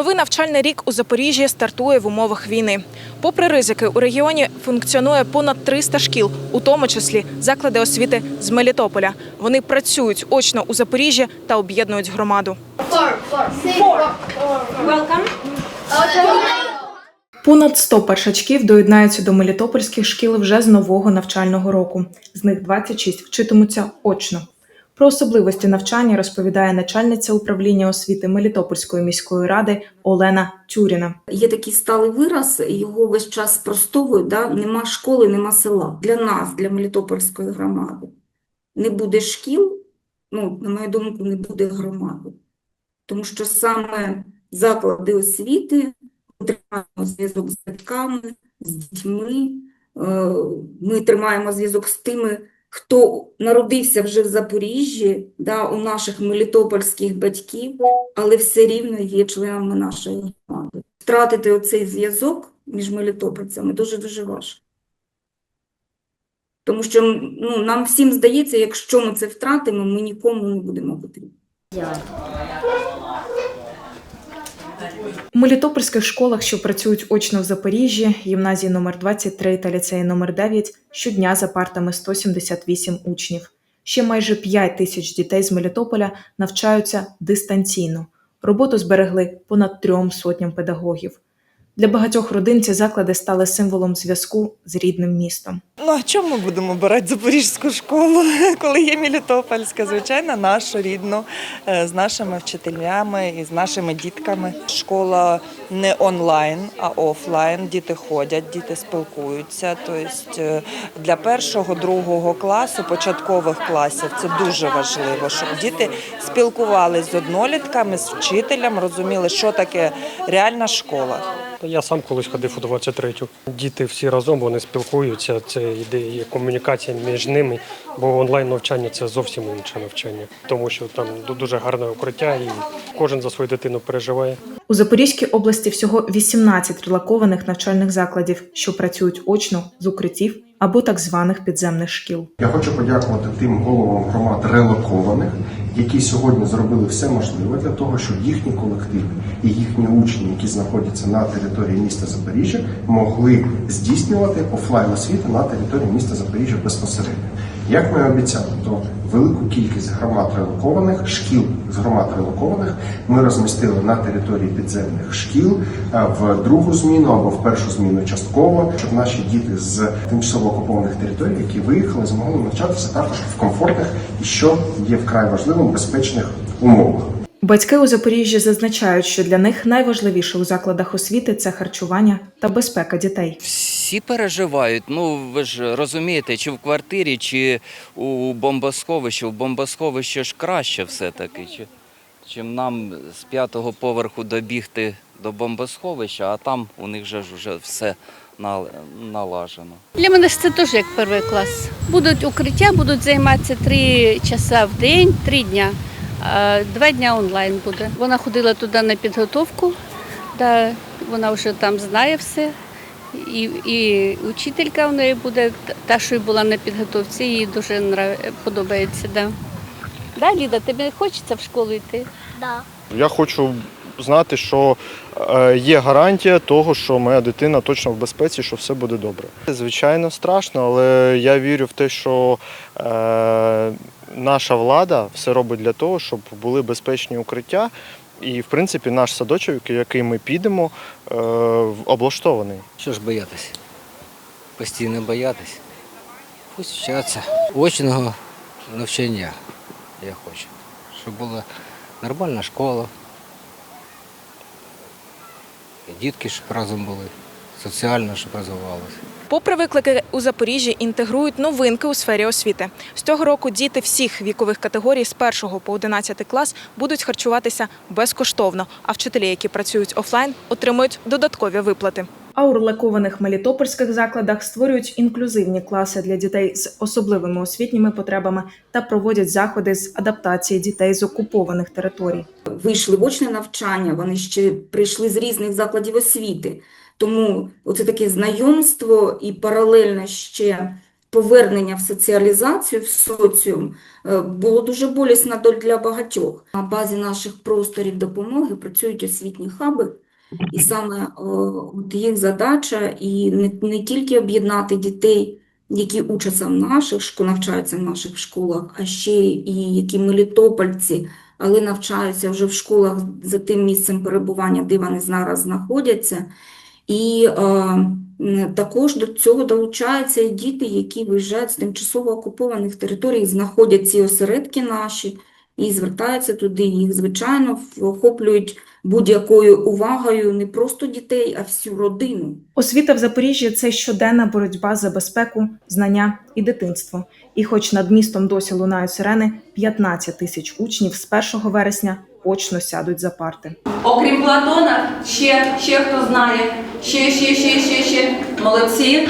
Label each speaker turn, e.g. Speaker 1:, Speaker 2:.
Speaker 1: Новий навчальний рік у Запоріжжі стартує в умовах війни. Попри ризики, у регіоні функціонує понад 300 шкіл, у тому числі заклади освіти з Мелітополя. Вони працюють очно у Запоріжжі та об'єднують громаду. Понад 100 першачків доєднаються до мелітопольських шкіл вже з нового навчального року. З них 26 вчитимуться очно. Про особливості навчання розповідає начальниця управління освіти Мелітопольської міської ради Олена Тюріна.
Speaker 2: Є такий сталий вираз, його весь час спростовують, да? нема школи, нема села. Для нас, для Мелітопольської громади, не буде шкіл, ну, на мою думку, не буде громади. Тому що саме заклади освіти тримаємо зв'язок з батьками, з дітьми, е, ми тримаємо зв'язок з тими, хто народився вже в Запоріжжі, да, у наших мелітопольських батьків, але все рівно є членами нашої громади. Втратити оцей зв'язок між мелітопольцями дуже-дуже важко. Тому що ну, нам всім здається, якщо ми це втратимо, ми нікому не будемо потрібні.
Speaker 1: У мелітопольських школах, що працюють очно в Запоріжжі, гімназії номер 23 та ліцеї номер 9, щодня за партами 178 учнів. Ще майже 5 тисяч дітей з Мелітополя навчаються дистанційно. Роботу зберегли понад трьом сотням педагогів. Для багатьох родин ці заклади стали символом зв'язку з рідним містом.
Speaker 3: Ну а чому ми будемо обирати запорізьку школу, коли є Мілітопольська? Звичайно, нашу рідну е, з нашими вчителями і з нашими дітками. Школа не онлайн, а офлайн. Діти ходять, діти спілкуються. Тобто е, для першого, другого класу, початкових класів, це дуже важливо, щоб діти спілкувалися з однолітками, з вчителем, розуміли, що таке реальна школа.
Speaker 4: Я сам колись ходив у 23-ю. Діти всі разом вони спілкуються. Це ідея комунікація між ними, бо онлайн навчання це зовсім інше навчання, тому що там дуже гарне укриття, і кожен за свою дитину переживає.
Speaker 1: У Запорізькій області всього 18 релокованих навчальних закладів, що працюють очно з укриттів або так званих підземних шкіл.
Speaker 5: Я хочу подякувати тим головам громад релокованих, які сьогодні зробили все можливе для того, щоб їхні колективи і їхні учні, які знаходяться на території міста Запоріжжя, могли здійснювати офлайн освіту на території міста Запоріжжя безпосередньо. Як ми обіцяли, то велику кількість громад релокованих, шкіл з громад релокованих ми розмістили на території підземних шкіл е, в другу зміну або в першу зміну частково, щоб наші діти з тимчасово окупованих територій, які виїхали, змогли навчатися також в комфортних і що є вкрай важливим безпечних умовах.
Speaker 1: Батьки у Запоріжжі зазначають, що для них найважливіше у закладах освіти це харчування та безпека дітей.
Speaker 6: Всі переживають. Ну ви ж розумієте, чи в квартирі, чи у бомбосховищі. У бомбосховищі ж краще все-таки, чи, чим нам з п'ятого поверху добігти до бомбосховища, а там у них же ж вже все налажено.
Speaker 7: Для мене ж це теж як перший клас. Будуть укриття, будуть займатися три часа в день, три дня. А два дні онлайн буде. Вона ходила туди на підготовку, да, вона вже там знає все. І, і учителька в неї буде, та, що й була на підготовці, їй дуже нрав- подобається. Да. Да, Ліда, тобі хочеться в школу йти?
Speaker 8: Я хочу знати, що е, є гарантія того, що моя дитина точно в безпеці, що все буде добре. Звичайно, страшно, але я вірю в те, що е, наша влада все робить для того, щоб були безпечні укриття. І, в принципі, наш садочок, в який ми підемо, е, облаштований.
Speaker 9: Що ж боятися? Постійно боятися. Пусть вчаться. Очного навчання я хочу. Щоб була нормальна школа. Дітки щоб разом були, соціально, щоб розвивалися.
Speaker 1: Попри виклики у Запоріжжі інтегрують новинки у сфері освіти. З цього року діти всіх вікових категорій з 1 по 11 клас будуть харчуватися безкоштовно, а вчителі, які працюють офлайн, отримують додаткові виплати. А у релокованих мелітопольських закладах створюють інклюзивні класи для дітей з особливими освітніми потребами та проводять заходи з адаптації дітей з окупованих територій.
Speaker 2: Вийшли в очне навчання, вони ще прийшли з різних закладів освіти. Тому оце таке знайомство і паралельно ще повернення в соціалізацію, в соціум е, було дуже болісно для багатьох. На базі наших просторів допомоги працюють освітні хаби, і саме е, от їх задача і не, не тільки об'єднати дітей, які учаться в наших школах, навчаються в наших школах, а ще і які мелітопольці, але навчаються вже в школах за тим місцем перебування, де вони зараз знаходяться. І е, також до цього долучаються і діти, які виїжджають з тимчасово окупованих територій, знаходять ці осередки наші і звертаються туди. Їх, звичайно, охоплюють будь-якою увагою не просто дітей, а всю родину.
Speaker 1: Освіта в Запоріжжі це щоденна боротьба за безпеку, знання і дитинство. І хоч над містом досі лунають сирени, 15 тисяч учнів з 1 вересня очно сядуть за парти.
Speaker 10: Окрім Платона, ще, ще хто знає, ще, ще, ще, ще, ще. Молодці.